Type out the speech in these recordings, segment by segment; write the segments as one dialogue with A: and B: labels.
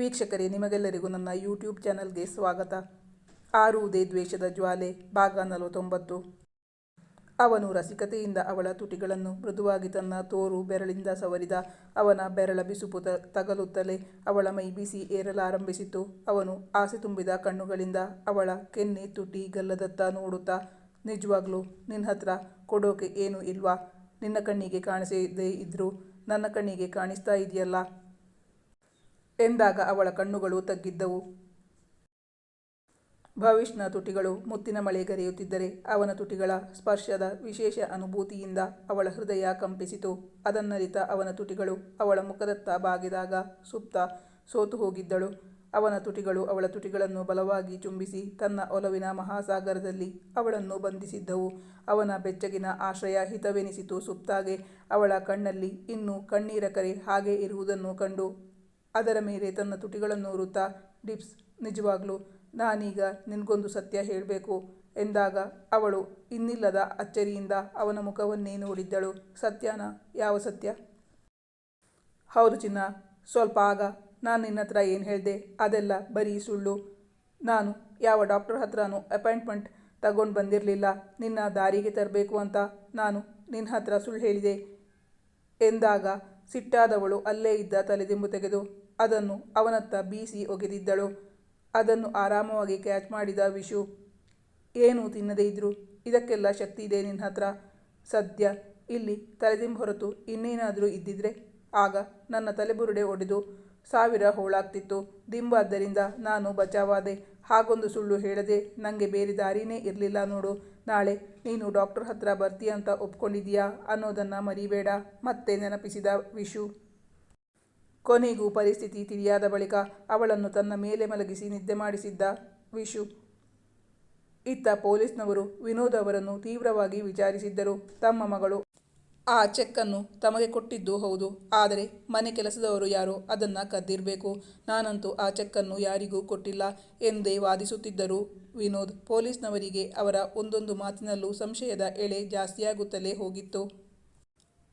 A: ವೀಕ್ಷಕರೇ, ನಿಮಗೆಲ್ಲರಿಗೂ ನನ್ನ ಯೂಟ್ಯೂಬ್ ಚಾನಲ್ಗೆ ಸ್ವಾಗತ. ಆರುವುದೇ ದ್ವೇಷದ ಜ್ವಾಲೆ, ಭಾಗ ನಲವತ್ತೊಂಬತ್ತು. ಅವನು ರಸಿಕತೆಯಿಂದ ಅವಳ ತುಟಿಗಳನ್ನು ಮೃದುವಾಗಿ ತನ್ನ ತೋರು ಬೆರಳಿಂದ ಸವರಿದ. ಅವನ ಬೆರಳ ಬಿಸುಪು ತಗಲುತ್ತಲೇ ಅವಳ ಮೈ ಬಿಸಿ ಏರಲಾರಂಭಿಸಿತು. ಅವನು ಆಸೆ ತುಂಬಿದ ಕಣ್ಣುಗಳಿಂದ ಅವಳ ಕೆನ್ನೆ ತುಟಿ ಗಲ್ಲದತ್ತ ನೋಡುತ್ತಾ, ನಿಜವಾಗ್ಲೂ ನಿನ್ನ ಹತ್ರ ಕೊಡೋಕೆ ಏನೂ ಇಲ್ವಾ? ನಿನ್ನ ಕಣ್ಣಿಗೆ ಕಾಣಿಸದೇ ಇದ್ದರೂ ನನ್ನ ಕಣ್ಣಿಗೆ ಕಾಣಿಸ್ತಾ ಇದೆಯಲ್ಲ? ಎಂದಾಗ ಅವಳ ಕಣ್ಣುಗಳು ತಗ್ಗಿದ್ದವು. ಭವಿಷ್ಣ ತುಟಿಗಳು ಮುತ್ತಿನ ಮಳೆ ಗರೆಯುತ್ತಿದ್ದರೆ ಅವನ ತುಟಿಗಳ ಸ್ಪರ್ಶದ ವಿಶೇಷ ಅನುಭೂತಿಯಿಂದ ಅವಳ ಹೃದಯ ಕಂಪಿಸಿತು. ಅದನ್ನರಿತ ಅವನ ತುಟಿಗಳು ಅವಳ ಮುಖದತ್ತ ಬಾಗಿದಾಗ ಸುಪ್ತ ಸೋತು ಹೋಗಿದ್ದಳು. ಅವನ ತುಟಿಗಳು ಅವಳ ತುಟಿಗಳನ್ನು ಬಲವಾಗಿ ಚುಂಬಿಸಿ ತನ್ನ ಒಲವಿನ ಮಹಾಸಾಗರದಲ್ಲಿ ಅವಳನ್ನು ಬಂಧಿಸಿದ್ದವು. ಅವನ ಬೆಚ್ಚಗಿನ ಆಶ್ರಯ ಹಿತವೆನಿಸಿತು ಸುಪ್ತಾಗೆ. ಅವಳ ಕಣ್ಣಲ್ಲಿ ಇನ್ನೂ ಕಣ್ಣೀರ ಕರೆ ಹಾಗೆ ಇರುವುದನ್ನು ಕಂಡು ಅದರ ಮೇಲೆ ತನ್ನ ತುಟಿಗಳನ್ನು ಊರುತ್ತಾ ಡಿಪ್ಸ್, ನಿಜವಾಗ್ಲೂ ನಾನೀಗ ನಿನಗೊಂದು ಸತ್ಯ ಹೇಳಬೇಕು ಎಂದಾಗ ಅವಳು ಇನ್ನಿಲ್ಲದ ಅಚ್ಚರಿಯಿಂದ ಅವನ ಮುಖವನ್ನೇ ನೋಡಿದ್ದಳು. ಸತ್ಯನ? ಯಾವ ಸತ್ಯ? ಹೌದು ಚಿನ್ನ, ಸ್ವಲ್ಪ ಆಗ. ನಾನು ನಿನ್ನ ಹತ್ರ ಏನು ಹೇಳಿದೆ? ಅದೆಲ್ಲ ಬರೀ ಸುಳ್ಳು. ನಾನು ಯಾವ ಡಾಕ್ಟರ್ ಹತ್ರನೂ ಅಪಾಯಿಂಟ್ಮೆಂಟ್ ತಗೊಂಡು ಬಂದಿರಲಿಲ್ಲ. ನಿನ್ನ ದಾರಿಗೆ ತರಬೇಕು ಅಂತ ನಾನು ನಿನ್ನ ಹತ್ರ ಸುಳ್ಳು ಹೇಳಿದೆ ಎಂದಾಗ ಸಿಟ್ಟಾದವಳು ಅಲ್ಲೇ ಇದ್ದ ತಲೆದಿಂಬು ತೆಗೆದು ಅದನ್ನು ಅವನತ್ತ ಬೀಸಿ ಒಗೆದಿದ್ದಳು. ಅದನ್ನು ಆರಾಮವಾಗಿ ಕ್ಯಾಚ್ ಮಾಡಿದ ವಿಶು, ಏನು ತಿನ್ನದೇ ಇದ್ರು? ಇದಕ್ಕೆಲ್ಲ ಶಕ್ತಿ ಇದೆ ನಿನ್ನ ಹತ್ರ. ಸದ್ಯ ಇಲ್ಲಿ ತಲೆದಿಂಬು ಹೊರತು ಇನ್ನೇನಾದರೂ ಇದ್ದಿದ್ರೆ ಆಗ ನನ್ನ ತಲೆಬುರುಡೆ ಒಡೆದು ಸಾವಿರ ಹೋಳಾಗ್ತಿತ್ತು. ದಿಂಬಾದ್ದರಿಂದ ನಾನು ಬಚಾವಾದೆ. ಹಾಗೊಂದು ಸುಳ್ಳು ಹೇಳದೆ ನನಗೆ ಬೇರೆ ದಾರಿನೇ ಇರಲಿಲ್ಲ ನೋಡು. ನಾಳೆ ನೀನು ಡಾಕ್ಟರ್ ಹತ್ರ ಬರ್ತೀಯ ಅಂತ ಒಪ್ಕೊಂಡಿದೀಯಾ ಅನ್ನೋದನ್ನು ಮರಿಬೇಡ. ಮತ್ತೆ ನೆನಪಿಸಿದ ವಿಶು ಕೊನೆಗೂ ಪರಿಸ್ಥಿತಿ ತಿಳಿಯಾದ ಬಳಿಕ ಅವಳನ್ನು ತನ್ನ ಮೇಲೆ ಮಲಗಿಸಿ ನಿದ್ದೆ ಮಾಡಿಸಿದ್ದ ವಿಶು. ಇತ್ತ ಪೊಲೀಸ್ನವರು ವಿನೋದ್ ಅವರನ್ನು ತೀವ್ರವಾಗಿ ವಿಚಾರಿಸಿದ್ದರು. ತಮ್ಮ ಮಗಳು. ಆ ಚೆಕ್ಕನ್ನು ತಮಗೆ ಕೊಟ್ಟಿದ್ದು ಹೌದು. ಆದರೆ ಮನೆ ಕೆಲಸದವರು ಯಾರೋ ಅದನ್ನು ಕದ್ದಿರಬೇಕು. ನಾನಂತೂ ಆ ಚೆಕ್ಕನ್ನು ಯಾರಿಗೂ ಕೊಟ್ಟಿಲ್ಲ ಎಂದೇ ವಾದಿಸುತ್ತಿದ್ದರು ವಿನೋದ್. ಪೊಲೀಸ್ನವರಿಗೆ ಅವರ ಒಂದೊಂದು ಮಾತಿನಲ್ಲೂ ಸಂಶಯದ ಎಳೆ ಜಾಸ್ತಿಯಾಗುತ್ತಲೇ ಹೋಗಿತ್ತು.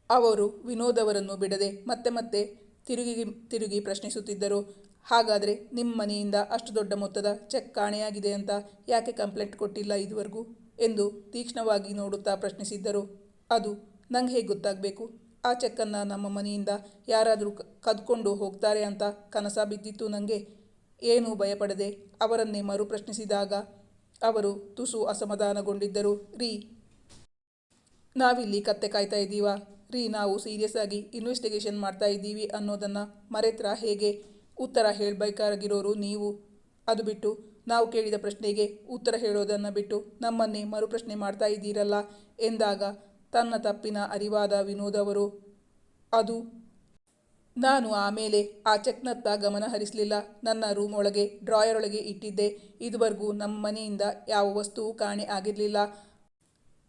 A: ಅವರು ವಿನೋದ್ ಅವರನ್ನು ಬಿಡದೆ ಮತ್ತೆ ಮತ್ತೆ ತಿರುಗಿ ತಿರುಗಿ ಪ್ರಶ್ನಿಸುತ್ತಿದ್ದರು. ಹಾಗಾದರೆ ನಿಮ್ಮ ಮನೆಯಿಂದ ಅಷ್ಟು ದೊಡ್ಡ ಮೊತ್ತದ ಚೆಕ್ ಕಾಣೆಯಾಗಿದೆ ಅಂತ ಯಾಕೆ ಕಂಪ್ಲೇಂಟ್ ಕೊಟ್ಟಿಲ್ಲ ಇದುವರೆಗೂ? ಎಂದು ತೀಕ್ಷ್ಣವಾಗಿ ನೋಡುತ್ತಾ ಪ್ರಶ್ನಿಸಿದ್ದರು. ಅದು ನಂಗೆ ಹೇಗೆ ಗೊತ್ತಾಗಬೇಕು? ಆ ಚೆಕ್ಕನ್ನು ನಮ್ಮ ಮನೆಯಿಂದ ಯಾರಾದರೂ ಕದ್ಕೊಂಡು ಹೋಗ್ತಾರೆ ಅಂತ ಕನಸ ಬಿದ್ದಿತ್ತು ನನಗೆ ಏನೂ ಭಯಪಡದೆ ಅವರನ್ನೇ ಮರು ಪ್ರಶ್ನಿಸಿದಾಗ ಅವರು ತುಸು ಅಸಮಾಧಾನಗೊಂಡಿದ್ದರು. ರೀ, ನಾವಿಲ್ಲಿ ಕತ್ತೆ ಕಾಯ್ತಾ ಇದ್ದೀವಾ? ರೀ ನಾವು ಸೀರಿಯಸ್ ಆಗಿ ಇನ್ವೆಸ್ಟಿಗೇಷನ್ ಮಾಡ್ತಾ ಇದ್ದೀವಿ ಅನ್ನೋದನ್ನು ಮರೆತ್ರ ಹೇಗೆ ಉತ್ತರ ಹೇಳಬೇಕಾಗಿರೋರು ನೀವು? ಅದು ಬಿಟ್ಟು ನಾವು ಕೇಳಿದ ಪ್ರಶ್ನೆಗೆ ಉತ್ತರ ಹೇಳೋದನ್ನು ಬಿಟ್ಟು ನಮ್ಮನ್ನೇ ಮರುಪ್ರಶ್ನೆ ಮಾಡ್ತಾ ಇದ್ದೀರಲ್ಲ ಎಂದಾಗ ತನ್ನ ತಪ್ಪಿನ ಅರಿವಾದ ವಿನೋದ್ ಅವರು, ಅದು ನಾನು ಆಮೇಲೆ ಆ ಚೆಕ್ನತ್ತ ಗಮನ ಹರಿಸಲಿಲ್ಲ. ನನ್ನ ರೂಮ್ ಒಳಗೆ, ಡ್ರಾಯರ್ ಒಳಗೆ ಇಟ್ಟಿದ್ದೆ. ಇದುವರೆಗೂ ನಮ್ಮ ಮನೆಯಿಂದ ಯಾವ ವಸ್ತುವು ಕಾಣೆ ಆಗಿರಲಿಲ್ಲ.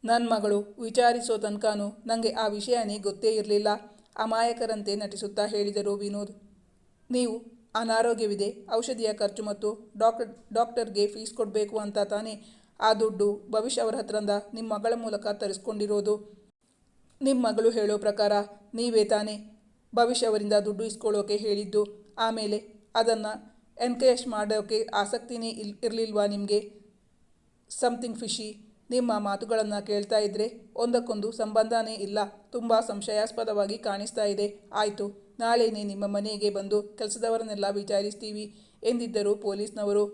A: ನನ್ನ ಮಗಳು ವಿಚಾರಿಸೋ ತನಕನೂ ನನಗೆ ಆ ವಿಷಯನೇ ಗೊತ್ತೇ ಇರಲಿಲ್ಲ. ಅಮಾಯಕರಂತೆ ನಟಿಸುತ್ತಾ ಹೇಳಿದರು ವಿನೋದ್. ನೀವು ಅನಾರೋಗ್ಯವಿದೆ, ಔಷಧಿಯ ಖರ್ಚು ಮತ್ತು ಡಾಕ್ಟರ್, ಡಾಕ್ಟರ್ಗೆ ಫೀಸ್ ಕೊಡಬೇಕು ಅಂತ ತಾನೇ ಆ ದುಡ್ಡು ಭವಿಷ್ಯ ಅವರ ಹತ್ರದ ನಿಮ್ಮ ಮಗಳ ಮೂಲಕ ತರಿಸ್ಕೊಂಡಿರೋದು. ನಿಮ್ಮ ಮಗಳು ಹೇಳೋ ಪ್ರಕಾರ ನೀವೇ ತಾನೇ ಭವಿಷ್ಯ ಅವರಿಂದ ದುಡ್ಡು ಇಸ್ಕೊಳ್ಳೋಕೆ ಹೇಳಿದ್ದು. ಆಮೇಲೆ ಅದನ್ನು ಎನ್ಕರೇಜ್ ಮಾಡೋಕ್ಕೆ ಆಸಕ್ತಿನೇ ಇಲ್, ಇರಲಿಲ್ವಾ ನಿಮಗೆ? ಸಮಥಿಂಗ್ ಫಿಶಿ ನಿಮ್ಮ ಮಾತುಗಳನ್ನು ಕೇಳ್ತಾ ಇದ್ರೆ ಒಂದಕ್ಕೊಂದು ಸಂಬಂಧನೇ ಇಲ್ಲ. ತುಂಬ ಸಂಶಯಾಸ್ಪದವಾಗಿ ಕಾಣಿಸ್ತಾ ಇದೆ. ಆಯಿತು, ನಾಳೆನೇ ನಿಮ್ಮ ಮನೆಗೆ ಬಂದು ಕೆಲಸದವರನ್ನೆಲ್ಲ ವಿಚಾರಿಸ್ತೀವಿ ಎಂದಿದ್ದರು ಪೊಲೀಸ್ನವರು.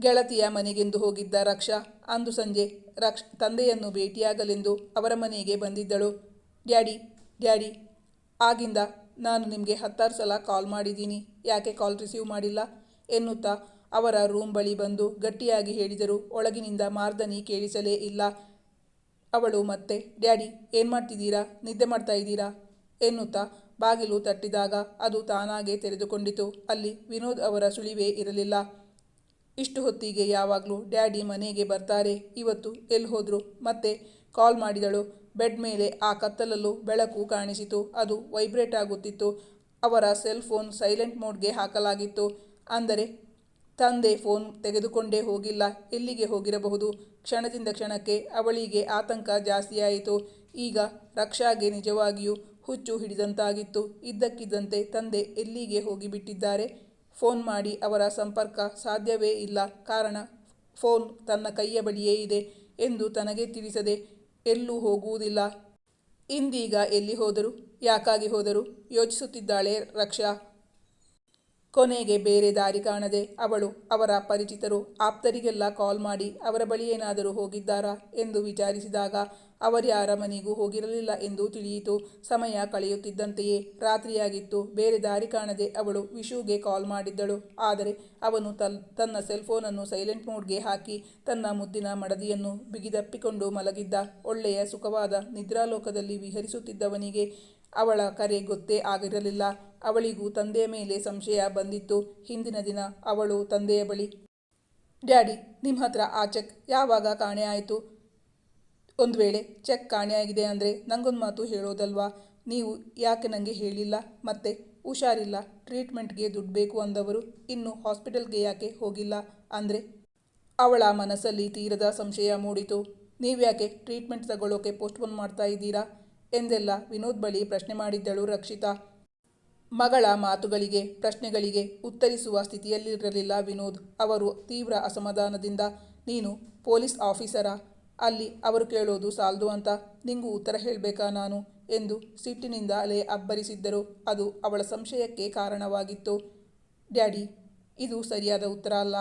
A: ಗೆಳತಿಯ ಮನೆಗೆಂದು ಹೋಗಿದ್ದ ರಕ್ಷಾ, ಅಂದು ಸಂಜೆ ರಕ್ಷ ತಂದೆಯನ್ನು ಭೇಟಿಯಾಗಲೆಂದು ಅವರ ಮನೆಗೆ ಬಂದಿದ್ದಳು. ಡ್ಯಾಡಿ ಡ್ಯಾಡಿ, ಆಗಿಂದ ನಾನು ನಿಮಗೆ ಹತ್ತಾರು ಸಲ ಕಾಲ್ ಮಾಡಿದ್ದೀನಿ. ಯಾಕೆ ಕಾಲ್ ರಿಸೀವ್ ಮಾಡಿಲ್ಲ? ಎನ್ನುತ್ತಾ ಅವರ ರೂಮ್ ಬಳಿ ಬಂದು ಗಟ್ಟಿಯಾಗಿ ಹೇಳಿದರು, ಒಳಗಿನಿಂದ ಮಾರ್ದನಿ ಕೇಳಿಸಲೇ ಇಲ್ಲ. ಅವಳು ಮತ್ತೆ, ಡ್ಯಾಡಿ, ಏನು ಮಾಡ್ತಿದ್ದೀರಾ? ನಿದ್ದೆ ಮಾಡ್ತಾ ಇದ್ದೀರಾ? ಎನ್ನುತ್ತಾ ಬಾಗಿಲು ತಟ್ಟಿದಾಗ ಅದು ತಾನಾಗೆ ತೆರೆದುಕೊಂಡಿತು. ಅಲ್ಲಿ ವಿನೋದ್ ಅವರ ಸುಳಿವೇ ಇರಲಿಲ್ಲ. ಇಷ್ಟು ಹೊತ್ತಿಗೆ ಯಾವಾಗಲೂ ಡ್ಯಾಡಿ ಮನೆಗೆ ಬರ್ತಾರೆ. ಇವತ್ತು ಎಲ್ಲಿ ಹೋದರು? ಮತ್ತೆ ಕಾಲ್ ಮಾಡಿದಳು. ಬೆಡ್ ಮೇಲೆ ಆ ಕತ್ತಲಲ್ಲೂ ಬೆಳಕು ಕಾಣಿಸಿತು. ಅದು ವೈಬ್ರೇಟ್ ಆಗುತ್ತಿತ್ತು. ಅವರ ಸೆಲ್ ಫೋನ್ ಸೈಲೆಂಟ್ ಮೋಡ್ಗೆ ಹಾಕಲಾಗಿತ್ತು. ಅಂದರೆ ತಂದೆ ಫೋನ್ ತೆಗೆದುಕೊಂಡೇ ಹೋಗಿಲ್ಲ. ಎಲ್ಲಿಗೆ ಹೋಗಿರಬಹುದು? ಕ್ಷಣದಿಂದ ಕ್ಷಣಕ್ಕೆ ಅವಳಿಗೆ ಆತಂಕ ಜಾಸ್ತಿಯಾಯಿತು ಈಗ ರಕ್ಷಾಗೆ ನಿಜವಾಗಿಯೂ ಹುಚ್ಚು ಹಿಡಿದಂತಾಗಿತ್ತು. ಇದ್ದಕ್ಕಿದ್ದಂತೆ ತಂದೆ ಎಲ್ಲಿಗೆ ಹೋಗಿಬಿಟ್ಟಿದ್ದಾರೆ? ಫೋನ್ ಮಾಡಿ ಅವರ ಸಂಪರ್ಕ ಸಾಧ್ಯವೇ ಇಲ್ಲ. ಕಾರಣ, ಫೋನ್ ತನ್ನ ಕೈಯ ಬಳಿಯೇ ಇದೆ ಎಂದು ತನಗೆ ತಿಳಿಸದೆ ಎಲ್ಲೂ ಹೋಗುವುದಿಲ್ಲ. ಇಂದೀಗ ಎಲ್ಲಿ ಹೋದರು? ಯಾಕಾಗಿ ಹೋದರು? ಯೋಚಿಸುತ್ತಿದ್ದಾಳೆ ರಕ್ಷಾ. ಕೊನೆಗೆ ಬೇರೆ ದಾರಿ ಕಾಣದೆ ಅವಳು ಅವರ ಪರಿಚಿತರು ಆಪ್ತರಿಗೆಲ್ಲ ಕಾಲ್ ಮಾಡಿ ಅವರ ಬಳಿ ಏನಾದರೂ ಹೋಗಿದ್ದಾರಾ ಎಂದು ವಿಚಾರಿಸಿದಾಗ ಅವರ್ಯಾರ ಮನೆಗೂ ಹೋಗಿರಲಿಲ್ಲ ಎಂದು ತಿಳಿಯಿತು. ಸಮಯ ಕಳೆಯುತ್ತಿದ್ದಂತೆಯೇ ರಾತ್ರಿಯಾಗಿತ್ತು. ಬೇರೆ ದಾರಿ ಕಾಣದೆ ಅವಳು ವಿಶುಗೆ ಕಾಲ್ ಮಾಡಿದ್ದಳು. ಆದರೆ ಅವನು ತಲ್, ತನ್ನ ಸೆಲ್ಫೋನನ್ನು ಸೈಲೆಂಟ್ ಮೋಡ್ಗೆ ಹಾಕಿ ತನ್ನ ಮುದ್ದಿನ ಮಡದಿಯನ್ನು ಬಿಗಿದಪ್ಪಿಕೊಂಡು ಮಲಗಿದ್ದ. ಒಳ್ಳೆಯ ಸುಖವಾದ ನಿದ್ರಾಲೋಕದಲ್ಲಿ ವಿಹರಿಸುತ್ತಿದ್ದವನಿಗೆ ಅವಳ ಕರೆ ಗೊತ್ತೇ ಆಗಿರಲಿಲ್ಲ. ಅವಳಿಗೂ ತಂದೆಯ ಮೇಲೆ ಸಂಶಯ ಬಂದಿತ್ತು. ಹಿಂದಿನ ದಿನ ಅವಳು ತಂದೆಯ ಬಳಿ, ಡ್ಯಾಡಿ ನಿಮ್ಮ ಹತ್ರ ಆ ಚೆಕ್ ಯಾವಾಗ ಕಾಣೆ ಆಯಿತು? ಒಂದು ವೇಳೆ ಚೆಕ್ ಕಾಣೆಯಾಗಿದೆ ಅಂದರೆ ನನಗೊಂದು ಮಾತು ಹೇಳೋದಲ್ವಾ? ನೀವು ಯಾಕೆ ನನಗೆ ಹೇಳಿಲ್ಲ? ಮತ್ತೆ ಹುಷಾರಿಲ್ಲ. ಟ್ರೀಟ್ಮೆಂಟ್ಗೆ ದುಡ್ಡು ಬೇಕು ಅಂದವರು ಇನ್ನು ಹಾಸ್ಪಿಟಲ್ಗೆ ಯಾಕೆ ಹೋಗಿಲ್ಲ? ಅಂದರೆ ಅವಳ ಮನಸ್ಸಲ್ಲಿ ತೀರದ ಸಂಶಯ ಮೂಡಿತು. ನೀವ್ಯಾಕೆ ಟ್ರೀಟ್ಮೆಂಟ್ ತಗೊಳ್ಳೋಕೆ ಪೋಸ್ಟ್ಪೋನ್ ಮಾಡ್ತಾ ಇದ್ದೀರಾ? ಎಂದೆಲ್ಲ ವಿನೋದ್ ಬಳಿ ಪ್ರಶ್ನೆ ಮಾಡಿದ್ದಳು ರಕ್ಷಿತಾ. ಮಗಳ ಮಾತುಗಳಿಗೆ ಪ್ರಶ್ನೆಗಳಿಗೆ ಉತ್ತರಿಸುವ ಸ್ಥಿತಿಯಲ್ಲಿರಲಿಲ್ಲ ವಿನೋದ್. ಅವರು ತೀವ್ರ ಅಸಮಾಧಾನದಿಂದ ನೀನು ಪೊಲೀಸ್ ಆಫೀಸರ? ಅಲ್ಲಿ ಅವರು ಕೇಳೋದು ಸಾಲದು ಅಂತ ನಿಂಗೂ ಉತ್ತರ ಹೇಳಬೇಕಾ ನಾನು? ಎಂದು ಸಿಟ್ಟಿನಿಂದ ಅಲೆ ಅಬ್ಬರಿಸಿದ್ದರು. ಅದು ಅವಳ ಸಂಶಯಕ್ಕೆ ಕಾರಣವಾಗಿತ್ತು. ಡ್ಯಾಡಿ ಇದು ಸರಿಯಾದ ಉತ್ತರ ಅಲ್ಲ.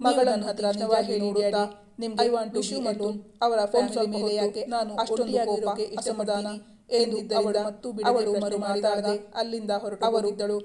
A: ಮಗಳನ್ನು ಹತ್ರ ನಿಜವಾಗಿ ನೋಡುತ್ತಾ ನಿಮ್ಗೆ ಐ ವಾಂಟ್ ಟು ಮತ್ತು ಅವರ ಫ್ಯಾಮಿಲಿ ಮೇಲೆ ಯಾಕೆ ನಾನು ಅಷ್ಟೊಂದು ಕೋಪಕ್ಕೆ ಅಸಮಾಧಾನ ಎಂದಿದ್ದರಿಂದ ಮತ್ತು ಅವಳು ಮರು ಮಾತಾಡದೆ ಅಲ್ಲಿಂದ ಹೊರಟು ಅವರಿದ್ದಳು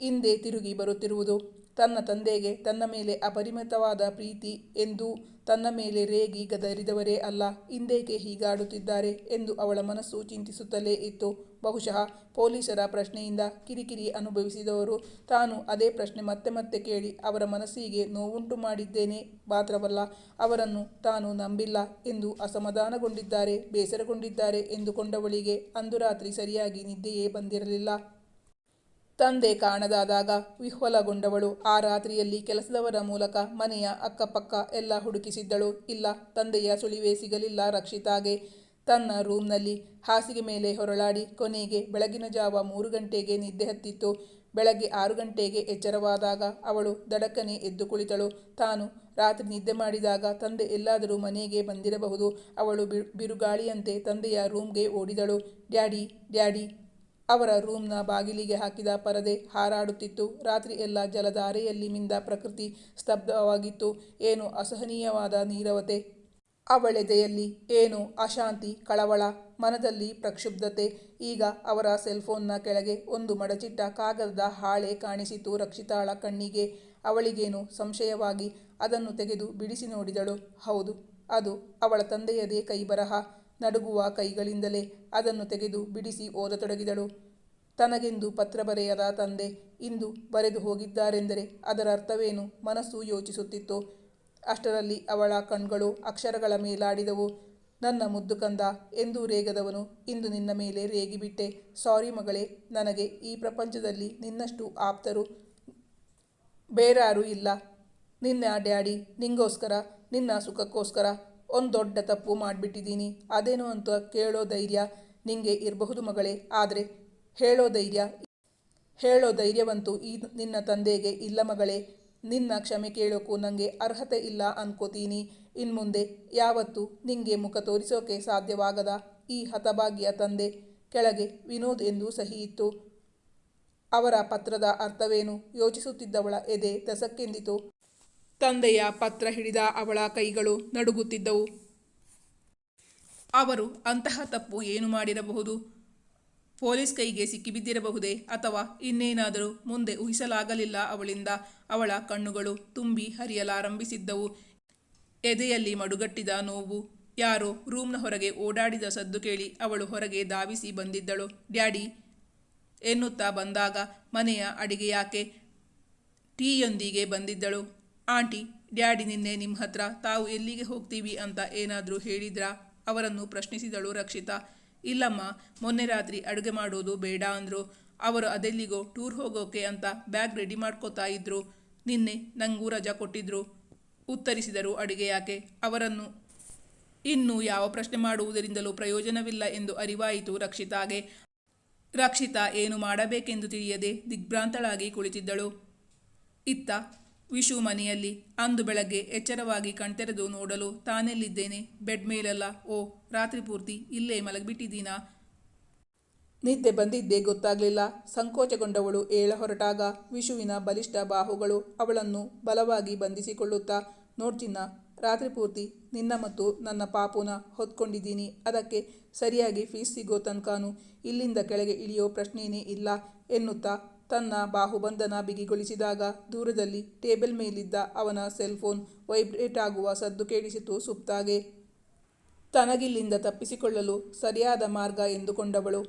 A: ಹಿಂದೆ ತಿರುಗಿ ಬರುತ್ತಿರುವುದು. ತನ್ನ ತಂದೆಗೆ ತನ್ನ ಮೇಲೆ ಅಪರಿಮಿತವಾದ ಪ್ರೀತಿ ಎಂದು ತನ್ನ ಮೇಲೆ ರೇಗಿ ಗದರಿದವರೇ ಅಲ್ಲ, ಹಿಂದೇಕೆ ಹೀಗಾಡುತ್ತಿದ್ದಾರೆ ಎಂದು ಅವಳ ಮನಸ್ಸು ಚಿಂತಿಸುತ್ತಲೇ ಇತ್ತು. ಬಹುಶಃ ಪೊಲೀಸರ ಪ್ರಶ್ನೆಯಿಂದ ಕಿರಿಕಿರಿ ಅನುಭವಿಸಿದವರು ತಾನು ಅದೇ ಪ್ರಶ್ನೆ ಮತ್ತೆ ಮತ್ತೆ ಕೇಳಿ ಅವರ ಮನಸ್ಸಿಗೆ ನೋವುಂಟು ಮಾಡಿದ್ದೇನೆ ಮಾತ್ರವಲ್ಲ, ಅವರನ್ನು ತಾನು ನಂಬಿಲ್ಲ ಎಂದು ಅಸಮಾಧಾನಗೊಂಡಿದ್ದಾರೆ, ಬೇಸರಗೊಂಡಿದ್ದಾರೆ ಎಂದುಕೊಂಡವಳಿಗೆ ಅಂದು ರಾತ್ರಿ ಸರಿಯಾಗಿ ನಿದ್ದೆಯೇ ಬಂದಿರಲಿಲ್ಲ. ತಂದೆ ಕಾಣದಾದಾಗ ವಿಹ್ವಲಗೊಂಡವಳು. ಆ ರಾತ್ರಿಯಲ್ಲಿ ಕೆಲಸದವರ ಮೂಲಕ ಮನೆಯ ಅಕ್ಕಪಕ್ಕ ಎಲ್ಲ ಹುಡುಕಿಸಿದ್ದಳು. ಇಲ್ಲ, ತಂದೆಯ ಸುಳಿವೇ ಸಿಗಲಿಲ್ಲ ರಕ್ಷಿತಾಗೆ. ತನ್ನ ರೂಮ್ನಲ್ಲಿ ಹಾಸಿಗೆ ಮೇಲೆ ಹೊರಳಾಡಿ ಕೊನೆಗೆ ಬೆಳಗಿನ ಜಾವ ಮೂರು ಗಂಟೆಗೆ ನಿದ್ದೆ ಹತ್ತಿತ್ತು. ಬೆಳಗ್ಗೆ ಆರು ಗಂಟೆಗೆ ಎಚ್ಚರವಾದಾಗ ಅವಳು ದಡಕ್ಕನೆ ಎದ್ದು ಕುಳಿತಳು. ತಾನು ರಾತ್ರಿ ನಿದ್ದೆ ಮಾಡಿದಾಗ ತಂದೆ ಎಲ್ಲಾದರೂ ಮನೆಗೆ ಬಂದಿರಬಹುದು. ಅವಳು ಬಿರುಗಾಳಿಯಂತೆ ತಂದೆಯ ರೂಮ್ಗೆ ಓಡಿದಳು. ಡ್ಯಾಡಿ ಡ್ಯಾಡಿ ಅವರ ರೂಮ್ನ ಬಾಗಿಲಿಗೆ ಹಾಕಿದ ಪರದೆ ಹಾರಾಡುತ್ತಿತ್ತು. ರಾತ್ರಿ ಎಲ್ಲ ಜಲಧಾರೆಯಲ್ಲಿ ಮಿಂದ ಪ್ರಕೃತಿ ಸ್ತಬ್ಧವಾಗಿತ್ತು. ಏನು ಅಸಹನೀಯವಾದ ನೀರವತೆ? ಅವಳೆದೆಯಲ್ಲಿ ಏನು ಅಶಾಂತಿ, ಕಳವಳ? ಮನದಲ್ಲಿ ಪ್ರಕ್ಷುಬ್ಧತೆ? ಈಗ ಅವರ ಸೆಲ್ಫೋನ್ನ ಕೆಳಗೆ ಒಂದು ಮಡಚಿಟ್ಟ ಕಾಗದದ ಹಾಳೆ ಕಾಣಿಸಿತು. ರಕ್ಷಿತಾಳ ಕಣ್ಣಿಗೆ ಅವಳಿಗೇನು ಸಂಶಯವಾಗಿ ಅದನ್ನು ತೆಗೆದು ಬಿಡಿಸಿ ನೋಡಿದಳು. ಹೌದು, ಅದು ಅವಳ ತಂದೆಯದೇ ಕೈಬರಹ. ನಡುಗುವ ಕೈಗಳಿಂದಲೇ ಅದನ್ನು ತೆಗೆದು ಬಿಡಿಸಿ ಓದತೊಡಗಿದಳು. ತನಗೆಂದು ಪತ್ರ ಬರೆಯದ ತಂದೆ ಇಂದು ಬರೆದು ಹೋಗಿದ್ದಾರೆಂದರೆ ಅದರ ಅರ್ಥವೇನು ಮನಸ್ಸು ಯೋಚಿಸುತ್ತಿತ್ತು. ಅಷ್ಟರಲ್ಲಿ ಅವಳ ಕಣ್ಗಳು ಅಕ್ಷರಗಳ ಮೇಲಾಡಿದವು. ನನ್ನ ಮುದ್ದು ಕಂದ, ಎಂದು ರೇಗದವನು ಇಂದು ನಿನ್ನ ಮೇಲೆ ರೇಗಿಬಿಟ್ಟೆ. ಸಾರಿ ಮಗಳೇ, ನನಗೆ ಈ ಪ್ರಪಂಚದಲ್ಲಿ ನಿನ್ನಷ್ಟು ಆಪ್ತರು ಬೇರಾರೂ ಇಲ್ಲ. ನಿನ್ನ ಡ್ಯಾಡಿ ನಿಂಗೋಸ್ಕರ, ನಿನ್ನ ಸುಖಕ್ಕೋಸ್ಕರ ಒಂದು ದೊಡ್ಡ ತಪ್ಪು ಮಾಡಿಬಿಟ್ಟಿದ್ದೀನಿ. ಅದೇನು ಅಂತ ಕೇಳೋ ಧೈರ್ಯ ನಿಂಗೆ ಇರಬಹುದು ಮಗಳೇ, ಆದರೆ ಹೇಳೋ ಧೈರ್ಯ, ಹೇಳೋ ಧೈರ್ಯವಂತೂ ಈ ನಿನ್ನ ತಂದೆಗೆ ಇಲ್ಲ ಮಗಳೇ. ನಿನ್ನ ಕ್ಷಮೆ ಕೇಳೋಕ್ಕೂ ನನಗೆ ಅರ್ಹತೆ ಇಲ್ಲ ಅನ್ಕೋತೀನಿ. ಇನ್ಮುಂದೆ ಯಾವತ್ತೂ ನಿಂಗೆ ಮುಖ ತೋರಿಸೋಕೆ ಸಾಧ್ಯವಾಗದ ಈ ಹತಭಾಗ್ಯ ತಂದೆ ಕೆಳಗೆ ವಿನೋದ್ ಎಂದು ಸಹಿ ಇತ್ತು. ಅವರ ಪತ್ರದ ಅರ್ಥವೇನು ಯೋಚಿಸುತ್ತಿದ್ದವಳ ಎದೆ ದಸಕ್ಕೆಂದಿತು. ತಂದೆಯ ಪತ್ರ ಹಿಡಿದ ಅವಳ ಕೈಗಳು ನಡುಗುತ್ತಿದ್ದವು. ಅವರು ಅಂತಹ ತಪ್ಪು ಏನು ಮಾಡಿರಬಹುದು? ಪೊಲೀಸ್ ಕೈಗೆ ಸಿಕ್ಕಿಬಿದ್ದಿರಬಹುದೇ? ಅಥವಾ ಇನ್ನೇನಾದರೂ ಮುಂದೆ ಊಹಿಸಲಾಗಲಿಲ್ಲ ಅವಳಿಂದ ಅವಳ ಕಣ್ಣುಗಳು ತುಂಬಿ ಹರಿಯಲಾರಂಭಿಸಿದ್ದವು. ಎದೆಯಲ್ಲಿ ಮಡುಗಟ್ಟಿದ ನೋವು. ಯಾರೋ ರೂಮ್ನ ಹೊರಗೆ ಓಡಾಡಿದ ಸದ್ದು ಕೇಳಿ ಅವಳು ಹೊರಗೆ ಧಾವಿಸಿ ಬಂದಿದ್ದಳು. ಡ್ಯಾಡಿ, ಎನ್ನುತ್ತಾ ಬಂದಾಗ ಮನೆಯ ಅಡಿಗೆ ಯಾಕೆ? ಟೀಯೊಂದಿಗೆ ಬಂದಿದ್ದಳು. ಆಂಟಿ, ಡ್ಯಾಡಿ ನಿನ್ನೆ ನಿಮ್ಮ ಹತ್ರ ತಾವು ಎಲ್ಲಿಗೆ ಹೋಗ್ತೀವಿ ಅಂತ ಏನಾದರೂ ಹೇಳಿದ್ರಾ? ಅವರನ್ನು ಪ್ರಶ್ನಿಸಿದಳು ರಕ್ಷಿತಾ. ಇಲ್ಲಮ್ಮ, ಮೊನ್ನೆ ರಾತ್ರಿ ಅಡುಗೆ ಮಾಡೋದು ಬೇಡ ಅಂದರು. ಅವರು ಅದೆಲ್ಲಿಗೋ ಟೂರ್ ಹೋಗೋಕೆ ಅಂತ ಬ್ಯಾಗ್ ರೆಡಿ ಮಾಡ್ಕೋತಾ ಇದ್ರು. ನಿನ್ನೆ ನಂಗೂ ರಜಾ ಕೊಟ್ಟಿದ್ರು, ಉತ್ತರಿಸಿದರು ಅಡುಗೆ ಯಾಕೆ. ಅವರನ್ನು ಇನ್ನು ಯಾವ ಪ್ರಶ್ನೆ ಮಾಡುವುದರಿಂದಲೂ ಪ್ರಯೋಜನವಿಲ್ಲ ಎಂದು ಅರಿವಾಯಿತು ರಕ್ಷಿತಾಗೆ. ರಕ್ಷಿತಾ ಏನು ಮಾಡಬೇಕೆಂದು ತಿಳಿಯದೆ ದಿಗ್ಭ್ರಾಂತಳಾಗಿ ಕುಳಿತಿದ್ದಳು. ಇತ್ತ ವಿಶು ಮನೆಯಲ್ಲಿ ಅಂದು ಬೆಳಗ್ಗೆ ಎಚ್ಚರವಾಗಿ ಕಣ್ತೆರೆದು ನೋಡಲು ತಾನೆಲ್ಲಿದ್ದೇನೆ? ಬೆಡ್ ಮೇಲಲ್ಲ. ಓ, ರಾತ್ರಿ ಪೂರ್ತಿ ಇಲ್ಲೇ ಮಲಗಿಬಿಟ್ಟಿದ್ದೀನಾ? ನಿದ್ದೆ ಬಂದಿದ್ದೇ ಗೊತ್ತಾಗಲಿಲ್ಲ. ಸಂಕೋಚಗೊಂಡವಳು ಏಳ ಹೊರಟಾಗ ವಿಶುವಿನ ಬಲಿಷ್ಠ ಬಾಹುಗಳು ಅವಳನ್ನು ಬಲವಾಗಿ ಬಂಧಿಸಿಕೊಳ್ಳುತ್ತಾ ನೋಡ್ಚಿನ್ನ ರಾತ್ರಿ ಪೂರ್ತಿ ನಿನ್ನ ಮತ್ತು ನನ್ನ ಪಾಪುನ ಹೊತ್ಕೊಂಡಿದ್ದೀನಿ. ಅದಕ್ಕೆ ಸರಿಯಾಗಿ ಫೀಸ್ ಸಿಗೋ ತನಕನೂ ಇಲ್ಲಿಂದ ಕೆಳಗೆ ಇಳಿಯೋ ಪ್ರಶ್ನೆಯೇ ಇಲ್ಲ ಎನ್ನುತ್ತಾ ತನ್ನ ಬಾಹುಬಂಧನ ಬಿಗಿಗೊಳಿಸಿದಾಗ ದೂರದಲ್ಲಿ ಟೇಬಲ್ ಮೇಲಿದ್ದ ಅವನ ಸೆಲ್ಫೋನ್ ವೈಬ್ರೇಟ್ ಆಗುವ ಸದ್ದು ಕೇಳಿಸಿತು ಸುಪ್ತಾಗೆ. ತನಗಿಲ್ಲಿಂದ ತಪ್ಪಿಸಿಕೊಳ್ಳಲು ಸರಿಯಾದ ಮಾರ್ಗ ಎಂದುಕೊಂಡವಳು.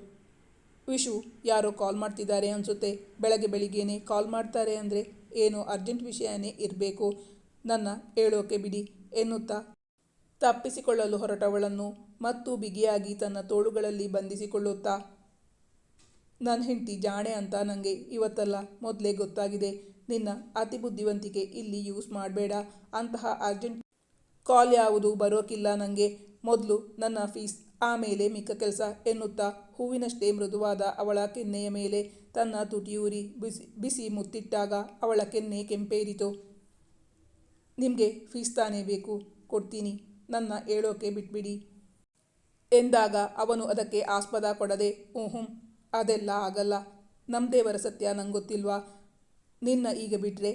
A: ವಿಶು, ಯಾರೋ ಕಾಲ್ ಮಾಡ್ತಿದ್ದಾರೆ ಅನಿಸುತ್ತೆ. ಬೆಳಗ್ಗೆ ಬೆಳಿಗ್ಗೆನೆ ಕಾಲ್ ಮಾಡ್ತಾರೆ ಅಂದರೆ ಏನು ಅರ್ಜೆಂಟ್ ವಿಷಯನೇ ಇರಬೇಕು. ನನ್ನ ಹೇಳೋಕೆ ಬಿಡಿ ಎನ್ನುತ್ತಾ ತಪ್ಪಿಸಿಕೊಳ್ಳಲು ಹೊರಟವಳನ್ನು ಮತ್ತು ಬಿಗಿಯಾಗಿ ತನ್ನ ತೋಳುಗಳಲ್ಲಿ ಬಂಧಿಸಿಕೊಳ್ಳುತ್ತಾ ನನ್ನ ಹೆಂಡತಿ ಜಾಣೆ ಅಂತ ನನಗೆ ಇವತ್ತಲ್ಲ ಮೊದಲೇ ಗೊತ್ತಾಗಿದೆ. ನಿನ್ನ ಅತಿ ಬುದ್ಧಿವಂತಿಕೆ ಇಲ್ಲಿ ಯೂಸ್ ಮಾಡಬೇಡ. ಅಂತಹ ಅರ್ಜೆಂಟ್ ಕಾಲ್ ಯಾವುದು ಬರೋಕ್ಕಿಲ್ಲ ನನಗೆ ಮೊದಲು ನನ್ನ ಫೀಸ್, ಆಮೇಲೆ ಮಿಕ್ಕ ಕೆಲಸ ಎನ್ನುತ್ತಾ ಹೂವಿನಷ್ಟೇ ಮೃದುವಾದ ಅವಳ ಕೆನ್ನೆಯ ಮೇಲೆ ತನ್ನ ತುಟಿಯೂರಿ ಬಿಸಿ ಬಿಸಿ ಮುತ್ತಿಟ್ಟಾಗ ಅವಳ ಕೆನ್ನೆ ಕೆಂಪೇರಿತು. ನಿಮಗೆ ಫೀಸ್ ತಾನೇ ಬೇಕು? ಕೊಡ್ತೀನಿ. ನನ್ನ ಹೇಳೋಕೆ ಬಿಟ್ಬಿಡಿ. ಎಂದಾಗ ಅವನು ಅದಕ್ಕೆ ಆಸ್ಪದ ಕೊಡದೆ ಹ್ಞೂ ಅದೆಲ್ಲ ಆಗಲ್ಲ. ನಮ್ಮ ದೇವರ ಸತ್ಯ ನಂಗೆ ಗೊತ್ತಿಲ್ವಾ? ನಿನ್ನ ಈಗ ಬಿಟ್ಟರೆ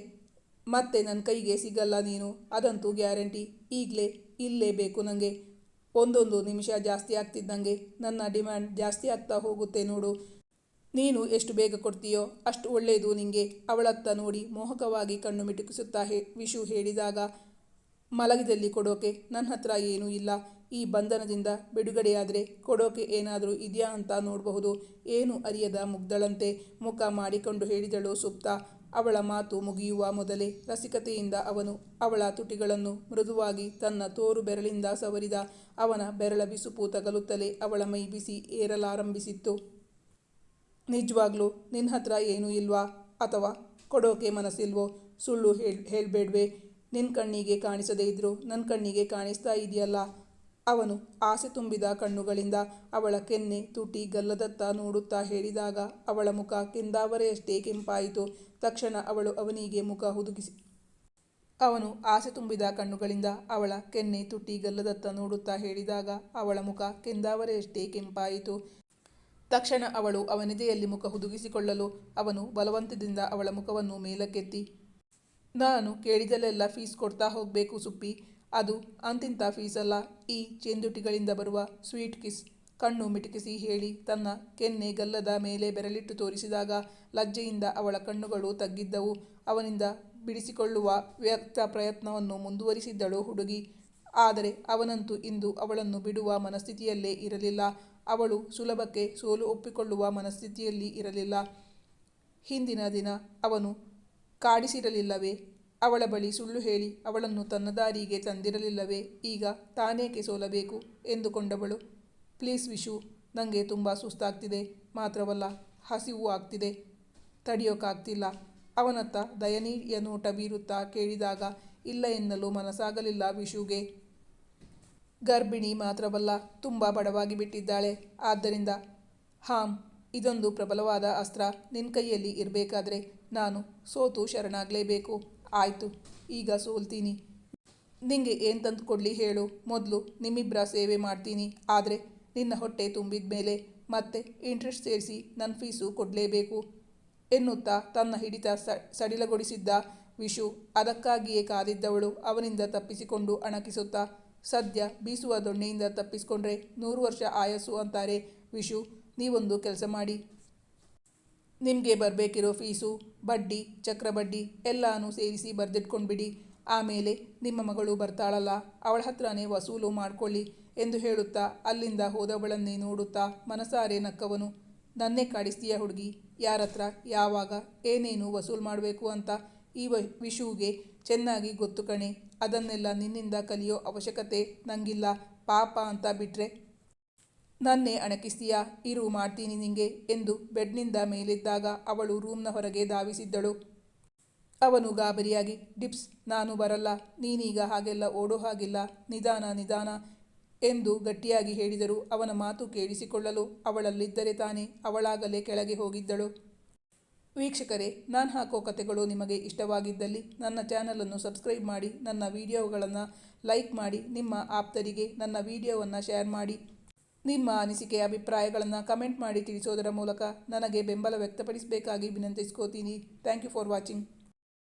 A: ಮತ್ತೆ ನನ್ನ ಕೈಗೆ ಸಿಗಲ್ಲ ನೀನು. ಅದಂತೂ ಗ್ಯಾರಂಟಿ. ಈಗಲೇ ಇಲ್ಲೇ ಬೇಕು ನನಗೆ ಒಂದೊಂದು ನಿಮಿಷ ಜಾಸ್ತಿ ಆಗ್ತಿದ್ದಂಗೆ ನನ್ನ ಡಿಮ್ಯಾಂಡ್ ಜಾಸ್ತಿ ಆಗ್ತಾ ಹೋಗುತ್ತೆ ನೋಡು. ನೀನು ಎಷ್ಟು ಬೇಗ ಕೊಡ್ತೀಯೋ ಅಷ್ಟು ಒಳ್ಳೆಯದು ನಿಂಗೆ. ಅವಳತ್ತ ನೋಡಿ ಮೋಹಕವಾಗಿ ಕಣ್ಣು ಮಿಟುಕಿಸುತ್ತಾ ಹೇ, ವಿಶು ಹೇಳಿದಾಗ ಮಲಗಿದಲ್ಲಿ ಕೊಡೋಕೆ ನನ್ನ ಹತ್ರ ಏನೂ ಇಲ್ಲ. ಈ ಬಂಧನದಿಂದ ಬಿಡುಗಡೆಯಾದರೆ ಕೊಡೋಕೆ ಏನಾದರೂ ಇದೆಯಾ ಅಂತ ನೋಡಬಹುದು. ಏನು ಅರಿಯದ ಮುಗ್ದಳಂತೆ ಮುಖ ಮಾಡಿಕೊಂಡು ಹೇಳಿದಳು ಸುಪ್ತ. ಅವಳ ಮಾತು ಮುಗಿಯುವ ಮೊದಲೇ ರಸಿಕತೆಯಿಂದ ಅವನು ಅವಳ ತುಟಿಗಳನ್ನು ಮೃದುವಾಗಿ ತನ್ನ ತೋರು ಬೆರಳಿಂದ ಸವರಿದ. ಅವನ ಬೆರಳ ಬಿಸುಪು ತಗಲುತ್ತಲೇ ಅವಳ ಮೈ ಬಿಸಿ ಏರಲಾರಂಭಿಸಿತ್ತು. ನಿಜವಾಗ್ಲೂ ನಿನ್ನ ಹತ್ರ ಏನೂ ಇಲ್ವಾ ಅಥವಾ ಕೊಡೋಕೆ ಮನಸ್ಸಿಲ್ವೋ? ಸುಳ್ಳು ಹೇಳ್, ಹೇಳಬೇಡ್ವೆ. ನಿನ್ನ ಕಣ್ಣಿಗೆ ಕಾಣಿಸದೇ ಇದ್ದರೂ ನನ್ನ ಕಣ್ಣಿಗೆ ಕಾಣಿಸ್ತಾ ಇದೆಯಲ್ಲ? ಅವನು ಆಸೆ ತುಂಬಿದ ಕಣ್ಣುಗಳಿಂದ ಅವಳ ಕೆನ್ನೆ ತುಟಿ ಗಲ್ಲದತ್ತ ನೋಡುತ್ತಾ ಹೇಳಿದಾಗ ಅವಳ ಮುಖ ಕೆಂದಾವರೆಯಷ್ಟೇ ಕೆಂಪಾಯಿತು. ತಕ್ಷಣ ಅವಳು ಅವನಿಗೆ ಮುಖ ಹುದುಗಿಸಿ. ಅವನು ಆಸೆ ತುಂಬಿದ ಕಣ್ಣುಗಳಿಂದ ಅವಳ ಕೆನ್ನೆ ತುಟಿ ಗಲ್ಲದತ್ತ ನೋಡುತ್ತಾ ಹೇಳಿದಾಗ ಅವಳ ಮುಖ ಕೆಂದಾವರೆಯಷ್ಟೇ ಕೆಂಪಾಯಿತು. ತಕ್ಷಣ ಅವಳು ಅವನಿದೆಯಲ್ಲಿ ಮುಖ ಹುದುಗಿಸಿಕೊಳ್ಳಲು ಅವನು ಬಲವಂತದಿಂದ ಅವಳ ಮುಖವನ್ನು ಮೇಲಕ್ಕೆತ್ತಿ ನಾನು ಕೇಳಿದಲ್ಲೆಲ್ಲ ಫೀಸ್ ಕೊಡ್ತಾ ಹೋಗಬೇಕು ಸುಪ್ಪಿ. ಅದು ಅಂತಿಂಥ ಫೀಸಲ್ಲ ಈ ಚೇಂದುಟಿಗಳಿಂದ ಬರುವ ಸ್ವೀಟ್ ಕಿಸ್ ಕಣ್ಣು ಮಿಟುಕಿಸಿ ಹೇಳಿ ತನ್ನ ಕೆನ್ನೆ ಗಲ್ಲದ ಮೇಲೆ ಬೆರಳಿಟ್ಟು ತೋರಿಸಿದಾಗ ಲಜ್ಜೆಯಿಂದ ಅವಳ ಕಣ್ಣುಗಳು ತಗ್ಗಿದ್ದವು. ಅವನಿಂದ ಬಿಡಿಸಿಕೊಳ್ಳುವ ವ್ಯರ್ಥ ಪ್ರಯತ್ನವನ್ನು ಮುಂದುವರಿಸಿದ್ದಳು ಹುಡುಗಿ. ಆದರೆ ಅವನಂತೂ ಇಂದು ಅವಳನ್ನು ಬಿಡುವ ಮನಸ್ಥಿತಿಯಲ್ಲೇ ಇರಲಿಲ್ಲ. ಅವಳು ಸುಲಭಕ್ಕೆ ಸೋಲು ಒಪ್ಪಿಕೊಳ್ಳುವ ಮನಸ್ಥಿತಿಯಲ್ಲಿ ಇರಲಿಲ್ಲ. ಹಿಂದಿನ ದಿನ ಅವನು ಕಾಡಿಸಿರಲಿಲ್ಲವೇ? ಅವಳ ಬಳಿ ಸುಳ್ಳು ಹೇಳಿ, ಅವಳನ್ನು ತನ್ನ ದಾರಿಗೆ ತಂದಿರಲಿಲ್ಲವೇ? ಈಗ ತಾನೇಕೆ ಸೋಲಬೇಕು? ಎಂದುಕೊಂಡವಳು. ಪ್ಲೀಸ್ ವಿಶು ನನಗೆ ತುಂಬ ಸುಸ್ತಾಗ್ತಿದೆ. ಮಾತ್ರವಲ್ಲ, ಹಸಿವು ಆಗ್ತಿದೆ. ತಡೆಯೋಕ್ಕಾಗ್ತಿಲ್ಲ ಅವನತ್ತ ದಯನೀಯ ನೋಟ ಬೀರುತ್ತಾ ಕೇಳಿದಾಗ, ಇಲ್ಲ ಎನ್ನಲು ಮನಸ್ಸಾಗಲಿಲ್ಲ ವಿಶುಗೆ. ಗರ್ಭಿಣಿ ಮಾತ್ರವಲ್ಲ, ತುಂಬ ಬಡವಾಗಿ ಬಿಟ್ಟಿದ್ದಾಳೆ. ಆದ್ದರಿಂದ, ಹಾಂ, ಇದೊಂದು ಪ್ರಬಲವಾದ ಅಸ್ತ್ರ. ನಿನ್ನ ಕೈಯಲ್ಲಿ ಇರಬೇಕಾದ್ರೆ ನಾನು ಸೋತು ಶರಣಾಗಲೇಬೇಕು. ಆಯಿತು, ಈಗ ಸೋಲ್ತೀನಿ. ನಿಂಗೆ ಏನು ತಂದು ಕೊಡಲಿ ಹೇಳು. ಮೊದಲು ನಿಮ್ಮಿಬ್ಬರ ಸೇವೆ ಮಾಡ್ತೀನಿ. ಆದರೆ ನಿನ್ನ ಹೊಟ್ಟೆ ತುಂಬಿದ ಮೇಲೆ ಮತ್ತೆ ಇಂಟ್ರೆಸ್ಟ್ ಸೇರಿಸಿ ನನ್ನ ಫೀಸು ಕೊಡಲೇಬೇಕು ಎನ್ನುತ್ತಾ ತನ್ನ ಹಿಡಿತ ಸಡಿಲಗೊಳಿಸಿದ್ದ ವಿಶು ಅದಕ್ಕಾಗಿಯೇ ಕಾದಿದ್ದವಳು ಅವನಿಂದ ತಪ್ಪಿಸಿಕೊಂಡು ಅಣಕಿಸುತ್ತಾ, ಸದ್ಯ ಬೀಸುವ ದೊಣ್ಣೆಯಿಂದ ತಪ್ಪಿಸಿಕೊಂಡ್ರೆ ನೂರು ವರ್ಷ ಆಯಸ್ಸು ಅಂತಾರೆ. ವಿಶು, ನೀವೊಂದು ಕೆಲಸ ಮಾಡಿ. ನಿಮಗೆ ಬರಬೇಕಿರೋ ಫೀಸು, ಬಡ್ಡಿ ಚಕ್ರಬಡ್ಡಿ ಎಲ್ಲಾನು ಸೇರಿಸಿ ಬರೆದಿಟ್ಕೊಂಡ್ಬಿಡಿ. ಆಮೇಲೆ ನಿಮ್ಮ ಮಗಳು ಬರ್ತಾಳಲ್ಲ, ಅವಳ ಹತ್ರನೇ ವಸೂಲು ಮಾಡ್ಕೊಳ್ಳಿ ಎಂದು ಹೇಳುತ್ತಾ ಅಲ್ಲಿಂದ ಹೋದವಳನ್ನೇ ನೋಡುತ್ತಾ ಮನಸಾರೆ ನಕ್ಕವನು. ನನ್ನೇ ಕಾಡಿಸ್ತೀಯ ಹುಡುಗಿ, ಯಾರತ್ರ, ಯಾವಾಗ, ಏನೇನು ವಸೂಲು ಮಾಡಬೇಕು ಅಂತ ಈ ವಿಷುವಿಗೆ ಚೆನ್ನಾಗಿ ಗೊತ್ತು ಕಣೆ. ಅದನ್ನೆಲ್ಲ ನಿನ್ನಿಂದ ಕಲಿಯೋ ಅವಶ್ಯಕತೆ ನಂಗಿಲ್ಲ. ಪಾಪ ಅಂತ ಬಿಟ್ಟರೆ ನನ್ನೇ ಅಣಕಿಸ್ತೀಯಾ ಇರು ಮಾಡ್ತೀನಿ ನಿಂಗೆ ಎಂದು ಬೆಡ್ನಿಂದ ಮೇಲಿದ್ದಾಗ ಅವಳು ರೂಮ್ನ ಹೊರಗೆ ಧಾವಿಸಿದ್ದಳು. ಅವನು ಗಾಬರಿಯಾಗಿ, ಡಿಪ್ಸ್, ನಾನು ಬರಲ್ಲ, ನೀನೀಗ ಹಾಗೆಲ್ಲ ಓಡೋ ಹಾಗಿಲ್ಲ, ನಿಧಾನ ನಿಧಾನ ಎಂದು ಗಟ್ಟಿಯಾಗಿ ಹೇಳಿದರು ಅವನ ಮಾತು ಕೇಳಿಸಿಕೊಳ್ಳಲು ಅವಳಲ್ಲಿದ್ದರೆ ತಾನೇ ಅವಳಾಗಲೇ ಕೆಳಗೆ ಹೋಗಿದ್ದಳು. ವೀಕ್ಷಕರೇ, ನಾನು ಹಾಕೋ ಕಥೆಗಳು ನಿಮಗೆ ಇಷ್ಟವಾಗಿದ್ದಲ್ಲಿ ನನ್ನ ಚಾನಲನ್ನು ಸಬ್ಸ್ಕ್ರೈಬ್ ಮಾಡಿ, ನನ್ನ ವಿಡಿಯೋಗಳನ್ನು ಲೈಕ್ ಮಾಡಿ, ನಿಮ್ಮ ಆಪ್ತರಿಗೆ ನನ್ನ ವಿಡಿಯೋವನ್ನು ಶೇರ್ ಮಾಡಿ. ನಿಮ್ಮ ಅನಿಸಿಕೆ, ಅಭಿಪ್ರಾಯಗಳನ್ನು ಕಮೆಂಟ್ ಮಾಡಿ ತಿಳಿಸೋದರ ಮೂಲಕ ನನಗೆ ಬೆಂಬಲ ವ್ಯಕ್ತಪಡಿಸಬೇಕಾಗಿ ವಿನಂತಿಸ್ಕೋತೀನಿ. Thank you for watching.